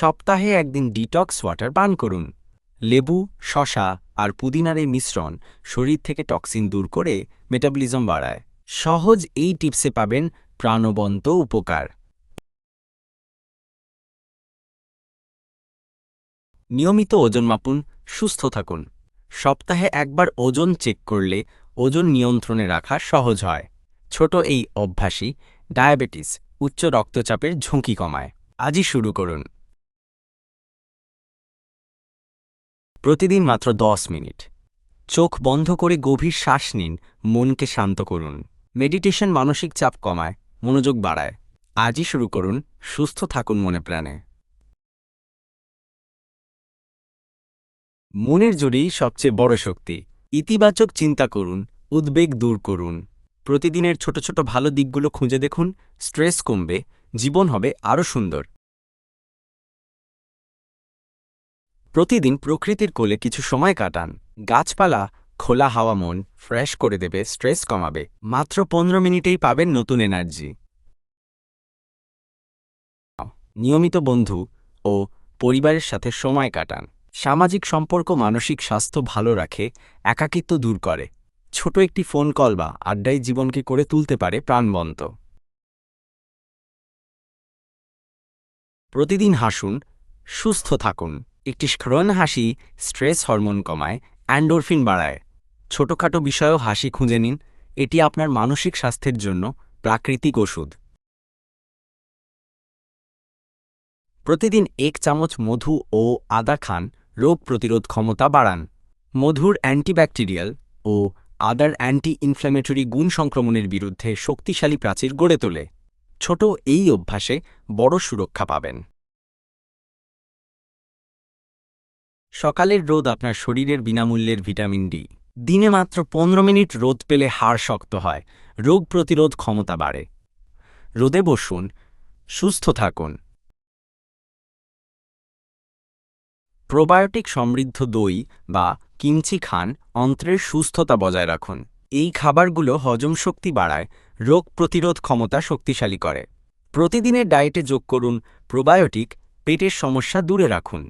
সপ্তাহে একদিন detox water পান করুন। লেবু, শশা আর পুদিনার এই মিশ্রণ শরীর থেকে টক্সিন দূর করে মেটাবলিজম বাড়ায়। সহজ এই টিপসে পাবেন প্রাণবন্ত উপকার। নিয়মিত ওজন মাপুন, সুস্থ থাকুন। সপ্তাহে একবার ওজন চেক করলে ওজন নিয়ন্ত্রণে রাখা সহজ হয়। ছোট এই অভ্যাসই ডায়াবেটিস উচ্চ রক্তচাপের ঝুঁকি কমায়। আজই শুরু করুন। প্রতিদিন মাত্র দশ মিনিট। চোখ বন্ধ করে গভীর শ্বাস নিন, মনকে শান্ত করুন। মেডিটেশন মানসিক চাপ কমায়, মনোযোগ বাড়ায়। আজই শুরু করুন, সুস্থ থাকুন মনে প্রাণে। মনের জোরেই সবচেয়ে বড় শক্তি। ইতিবাচক চিন্তা করুন, উদ্বেগ দূর করুন। প্রতিদিনের ছোট ছোট ভালো দিকগুলো খুঁজে দেখুন, স্ট্রেস কমবে, জীবন হবে আরও সুন্দর। প্রতিদিন প্রকৃতির কোলে কিছু সময় কাটান। গাছপালা, খোলা হাওয়া মন, ফ্রেশ করে দেবে, স্ট্রেস কমাবে। মাত্র পনেরো মিনিটেই পাবেন নতুন এনার্জি। নিয়মিত বন্ধু ও পরিবারের সাথে সময় কাটান। সামাজিক সম্পর্ক, মানসিক স্বাস্থ্য ভালো রাখে, একাকিত্ব দূর করে। ছোট একটি ফোন কল বা আড্ডাই জীবনকে করে তুলতে পারে প্রাণবন্ত। প্রতিদিন হাসুন, সুস্থ থাকুন। একটি স্মরণ হাসি স্ট্রেস হরমোন কমায়, অ্যান্ডোরফিন বাড়ায়। ছোটখাটো বিষয়েও হাসি খুঁজে নিন। এটি আপনার মানসিক স্বাস্থ্যের জন্য প্রাকৃতিক ওষুধ। প্রতিদিন এক চামচ মধু ও আদা খান, রোগ প্রতিরোধ ক্ষমতা বাড়ান। মধুর অ্যান্টিব্যাকটেরিয়াল ও আদার অ্যান্টি ইনফ্ল্যামেটরি গুণ সংক্রমণের বিরুদ্ধে শক্তিশালী প্রাচীর গড়ে তোলে। ছোট এই অভ্যাসে বড় সুরক্ষা পাবেন। সকালের রোদ আপনার শরীরের বিনামূল্যের ভিটামিন ডি। দিনে মাত্র পনেরো মিনিট রোদ পেলে হাড় শক্ত হয়, রোগ প্রতিরোধ ক্ষমতা বাড়ে। রোদে বসুন, সুস্থ থাকুন। প্রোবায়োটিক সমৃদ্ধ দই বা কিমচি খান অন্ত্রের সুস্থতা বজায় রাখুন। এই খাবারগুলো হজম শক্তি বাড়ায়, রোগ প্রতিরোধ ক্ষমতা শক্তিশালী করে। প্রতিদিনের ডায়েটে যোগ করুন প্রোবায়োটিক, পেটের সমস্যা দূরে রাখুন।